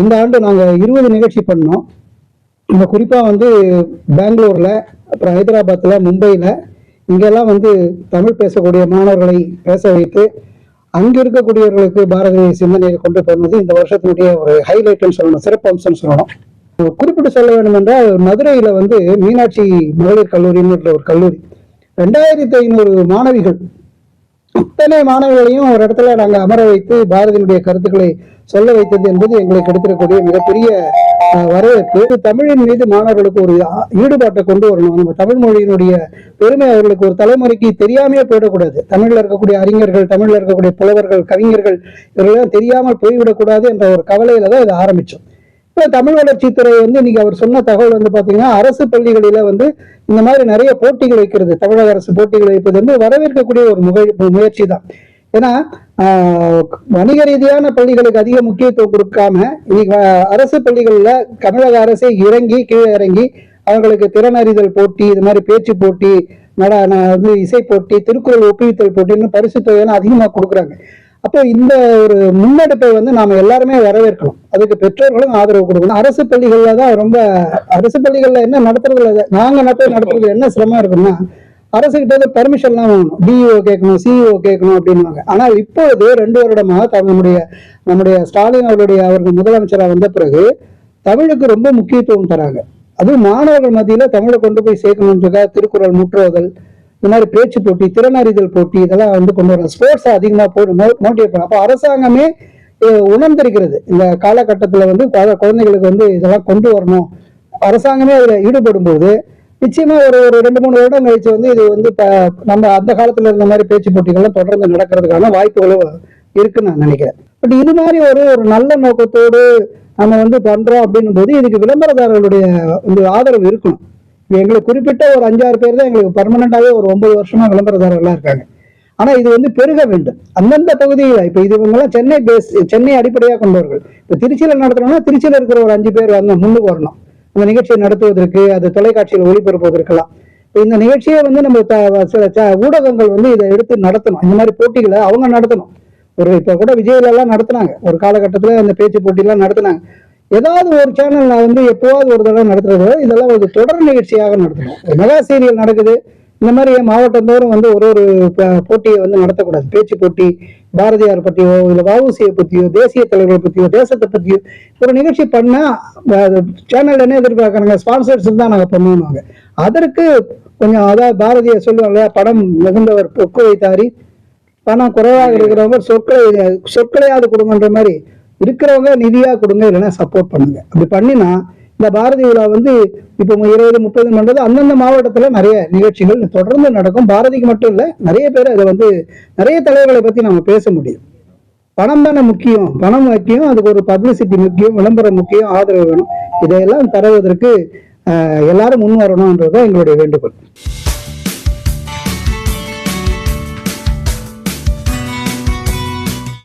இந்த ஆண்டு நாங்கள் இருபது நிகழ்ச்சி பண்ணோம். நம்ம குறிப்பாக வந்து பெங்களூரில் அப்புறம் ஹைதராபாத்தில் மும்பையில் இங்கெல்லாம் வந்து தமிழ் பேசக்கூடிய மாணவர்களை பேச வைத்து அங்கே இருக்கக்கூடியவர்களுக்கு பாரதிய சிந்தனையை கொண்டு போனது இந்த வருஷத்தினுடைய ஒரு ஹைலைட்னு சொல்லணும் சிறப்பம்சம்னு சொல்லணும். குறிப்பிட்டு சொல்ல வேண்டும் என்றால் மதுரையில் வந்து மீனாட்சி மகளிர் கல்லூரின்னு ஒரு கல்லூரி. ரெண்டாயிரத்தி ஐநூறு மாணவிகள். இத்தனை மாணவர்களையும் ஒரு இடத்துல நாங்கள் அமர வைத்து பாரதியினுடைய கருத்துக்களை சொல்ல வைத்தது என்பது எங்களுக்கு கிடைத்திருக்கக்கூடிய மிகப்பெரிய வரவேற்பு. தமிழின் மீது மாணவர்களுக்கு ஒரு ஈடுபாட்டை கொண்டு வரணும். நம்ம தமிழ் மொழியினுடைய பெருமை அவர்களுக்கு ஒரு தலைமுறைக்கு தெரியாமையே போயிடக்கூடாது. தமிழில் இருக்கக்கூடிய அறிஞர்கள் தமிழில் இருக்கக்கூடிய புலவர்கள் கவிஞர்கள் இவர்களெல்லாம் தெரியாமல் போய்விடக்கூடாது என்ற ஒரு கவலையில தான் இதை ஆரம்பிச்சோம். இப்போ தமிழ் வளர்ச்சித்துறை வந்து இன்னைக்கு அவர் சொன்ன தகவல் வந்து பார்த்தீங்கன்னா அரசு பள்ளிகளில் வந்து இந்த மாதிரி நிறைய போட்டிகள் வைக்கிறது. தமிழக அரசு போட்டிகள் வைப்பது வந்து வரவேற்கக்கூடிய ஒரு முக முயற்சி தான். ஏன்னா வணிக ரீதியான பள்ளிகளுக்கு அதிக முக்கியத்துவம் கொடுக்காம இன்னைக்கு அரசு பள்ளிகள்ல தமிழக அரசே இறங்கி கீழே இறங்கி அவங்களுக்கு திறனறிதல் போட்டி இது மாதிரி பேச்சு போட்டி நட வந்து இசை போட்டி திருக்குறள் ஒப்புவித்தல் போட்டின்னு பரிசு தொகையெல்லாம் அதிகமாக கொடுக்குறாங்க. அப்போ இந்த ஒரு முன்னெடுப்பை வந்து நாம எல்லாருமே வரவேற்கணும். அதுக்கு பெற்றோர்களும் ஆதரவு கொடுக்கணும். அரசு பள்ளிகள்ல தான் ரொம்ப அரசு பள்ளிகள்ல என்ன நடத்துறதுல நாங்கள் நாங்க நடத்த நடத்துறது என்ன சிரமம் இருக்குன்னா அரசு கிட்ட பெர்மிஷன்லாம் வாங்கணும். டிஇஓ கேட்கணும் சிஇஓ கேட்கணும் அப்படின்னுவாங்க. ஆனால் இப்பொழுது ரெண்டு வருடமாக நம்முடைய நம்முடைய ஸ்டாலின் அவருடைய அவர்கள் முதலமைச்சராக வந்த பிறகு தமிழுக்கு ரொம்ப முக்கியத்துவம் தராங்க. அதுவும் மாணவர்கள் மத்தியில தமிழை கொண்டு போய் சேர்க்கணுன்றதுக்காக திருக்குறள் முற்றுவதல் இந்த மாதிரி பேச்சு போட்டி திறனறிதல் போட்டி இதெல்லாம் வந்து கொண்டு வரலாம். ஸ்போர்ட்ஸ் அதிகமாக போட்டு மோட்டிவேட் பண்ண அப்போ அரசாங்கமே உணர்ந்திருக்கிறது. இந்த காலகட்டத்தில் வந்து குழந்தைகளுக்கு வந்து இதெல்லாம் கொண்டு வரணும். அரசாங்கமே அதில் ஈடுபடும் போது நிச்சயமா ஒரு ஒரு ரெண்டு மூணு வருடம் கழிச்சு வந்து இது வந்து நம்ம அந்த காலத்துல இருந்த மாதிரி பேச்சு போட்டிகள்லாம் தொடர்ந்து நடக்கிறதுக்கான வாய்ப்புகளும் இருக்குன்னு நான் நினைக்கிறேன். பட் இது மாதிரி ஒரு ஒரு நல்ல நோக்கத்தோடு நம்ம வந்து பண்றோம் அப்படின்னும் போது இதுக்கு விளம்பரதாரர்களுடைய வந்து ஆதரவு இருக்கணும். எங்களுக்கு குறிப்பிட்ட ஒரு அஞ்சாறு பேர் தான் எங்களுக்கு பர்மனண்டாவே ஒரு ஒன்பது வருஷமா விளம்பரதாரர்களா இருக்காங்க. ஆனா இது வந்து பெருக வேண்டும். அந்தந்த பகுதியில் இப்ப இது இவங்கெல்லாம் சென்னை பேஸ் சென்னை அடிப்படையாக கொண்டவர்கள். இப்ப திருச்சியில நடத்துறோம்னா திருச்சியில இருக்கிற ஒரு அஞ்சு பேர் வந்து முன்னுக்கு வரணும். இந்த நிகழ்ச்சியை நடத்துவதற்கு அது தொலைக்காட்சியில் ஒளிபரப்புவதற்கெல்லாம் இந்த நிகழ்ச்சியை வந்து நம்ம சில ச- ஊடகங்கள் வந்து இதை எடுத்து நடத்தணும். இந்த மாதிரி போட்டிகளை அவங்க நடத்தணும். ஒரு இப்ப கூட விஜயிலெல்லாம் எல்லாம் நடத்துனாங்க. ஒரு காலகட்டத்துல அந்த பேச்சு போட்டியெல்லாம் நடத்தினாங்க. ஏதாவது ஒரு சேனல் நான் வந்து எப்போவாது ஒரு தடவை நடத்துறது இதெல்லாம் ஒரு தொடர் நிகழ்ச்சியாக நடத்தணும். மெகா சீரியல் நடக்குது. இந்த மாதிரி மாவட்டந்தோறும் வந்து ஒரு ஒரு போட்டியை வந்து நடத்தக்கூடாது. பேச்சு போட்டி பாரதியார் பற்றியோ இல்லை வஉசியை பற்றியோ தேசிய தலைவர்களை பற்றியோ தேசத்தை பற்றியோ ஒரு நிகழ்ச்சி பண்ணா சேனல் என்ன எதிர்பார்க்கறாங்க? ஸ்பான்சர்ஸ் தான் நாங்கள் பண்ணுவாங்க அதற்கு கொஞ்சம் அதாவது பாரதிய சொல்லுவாங்க படம் மிகுந்தவர் பொக்கு வைத்தாரி பணம் குறைவாக இருக்கிறவங்க சொற்களை சொற்களையாவது கொடுங்கன்ற மாதிரி இருக்கிறவங்க நிதியா கொடுங்க இல்லைன்னா சப்போர்ட் பண்ணுங்க. அப்படி பண்ணினா இந்த பாரதி விழா வந்து இப்போ இருபது முப்பது பண்றது அந்தந்த மாவட்டத்துல நிறைய நிகழ்ச்சிகள் தொடர்ந்து நடக்கும். பாரதிக்கு மட்டும் இல்ல நிறைய பேர் அதை வந்து நிறைய தலைவர்களை பத்தி நம்ம பேச முடியும். பணம் தானே முக்கியம். பணம் முக்கியம் அதுக்கு ஒரு பப்ளிசிட்டி முக்கியம் விளம்பரம் முக்கியம் ஆதரவு வேணும். இதையெல்லாம் தருவதற்கு ஆஹ், எல்லாரும் முன் வரணும்ன்றது எங்களுடைய வேண்டுகோள்.